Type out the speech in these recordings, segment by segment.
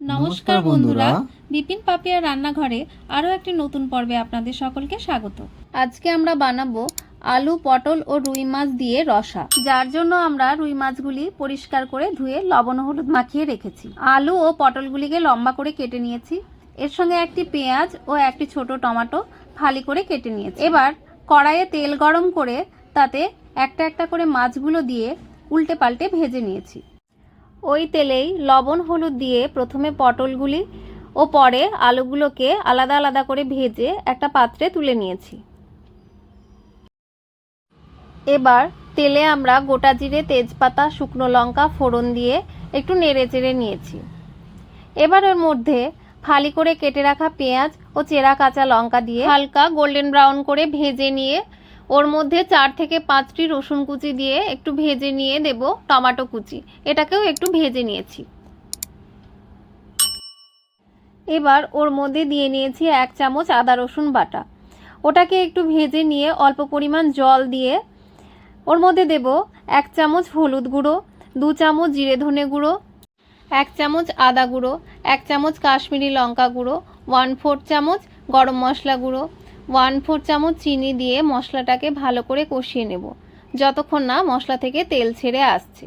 নমস্কার বন্ধুরা। বিপিন পাপিয়া রান্নাঘরে আরও একটি নতুন পর্বে আপনাদের সকলকে স্বাগত। আজকে আমরা বানাবো আলু পটল ও রুই মাছ দিয়ে রসা। যার জন্য আমরা রুই মাছগুলি পরিষ্কার করে ধুয়ে লবণ হলুদ মাখিয়ে রেখেছি। আলু ও পটলগুলিকে লম্বা করে কেটে নিয়েছি। এর সঙ্গে একটি পেঁয়াজ ও একটি ছোট টমেটো ফালি করে কেটে নিয়েছি। এবার কড়াইয়ে তেল গরম করে তাতে একটা একটা করে মাছগুলো দিয়ে উল্টে পাল্টে ভেজে নিয়েছি। ওই তেলেই লবণ, হলুদ দিয়ে প্রথমে পটলগুলি ও পরে আলুগুলোকে আলাদা আলাদা করে ভেজে একটা পাত্রে তুলে নিয়েছি। এবার তেলে আমরা গোটা জিরে, তেজপাতা, শুকনো লঙ্কা, ফোড়ন দিয়ে একটু নেড়ে চেড়ে নিয়েছি। এবার ওর মধ্যে ফালি করে কেটে রাখা পেঁয়াজ ও চেরা কাঁচা লঙ্কা দিয়ে হালকা গোল্ডেন ব্রাউন করে ভেজে নিয়ে ওর মধ্যে চার থেকে পাঁচটি রসুন কুচি দিয়ে একটু ভেজে নিয়ে দেব টমেটো কুচি। এটাকেও একটু ভেজে নিয়েছি। এবার ওর মধ্যে দিয়ে নিয়েছি এক চামচ আদা রসুন বাটা। ওটাকে একটু ভেজে নিয়ে অল্প পরিমাণ জল দিয়ে ওর মধ্যে দেব এক চামচ হলুদ গুঁড়ো, দু চামচ জিরে ধনে গুঁড়ো, এক চামচ আদা গুঁড়ো, এক চামচ কাশ্মীরি লঙ্কা গুঁড়ো ওয়ান ফোর চামচ গরম মশলা গুঁড়ো ওয়ান ফোর চামচ চিনি দিয়ে মশলাটাকে ভালো করে কষিয়ে নেব। যতক্ষণ না মশলা থেকে তেল ছেড়ে আসছে।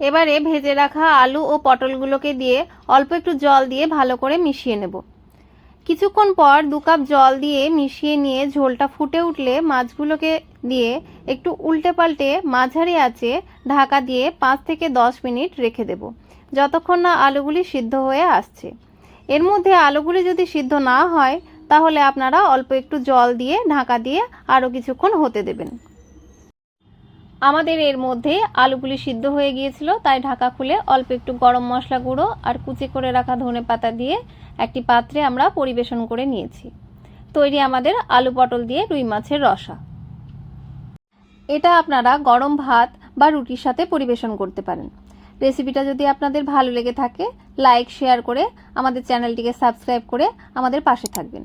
এবারে ভেজে রাখা আলু ও পটলগুলোকে দিয়ে অল্প একটু জল দিয়ে ভালো করে মিশিয়ে নেব। কিছুক্ষণ পর দু কাপ জল দিয়ে মিশিয়ে নিয়ে ঝোলটা ফুটে উঠলে মাছগুলোকে দিয়ে একটু উল্টে পাল্টে মাঝারি আছে ঢাকা দিয়ে পাঁচ থেকে দশ মিনিট রেখে দেব। যতক্ষণ না আলুগুলি সিদ্ধ হয়ে আসছে। এর মধ্যে আলুগুলি যদি সিদ্ধ না হয় তাহলে আপনারা অল্প একটু জল দিয়ে, ঢাকা দিয়ে আরও কিছুক্ষণ হতে দেবেন। আমাদের এর মধ্যে আলুগুলি সিদ্ধ হয়ে গিয়েছিল, তাই ঢাকা খুলে অল্প একটু গরম মশলা গুঁড়ো আর কুচি করে রাখা ধনে পাতা দিয়ে একটি পাত্রে আমরা পরিবেশন করে নিয়েছি। তৈরি আমাদের আলু পটল দিয়ে রুই মাছের রসা। এটা আপনারা গরম ভাত বা রুটির সাথে পরিবেশন করতে পারেন। রেসিপিটা যদি আপনাদের ভালো লেগে থাকে, লাইক, শেয়ার করে আমাদের চ্যানেলটিকে সাবস্ক্রাইব করে আমাদের পাশে থাকবেন।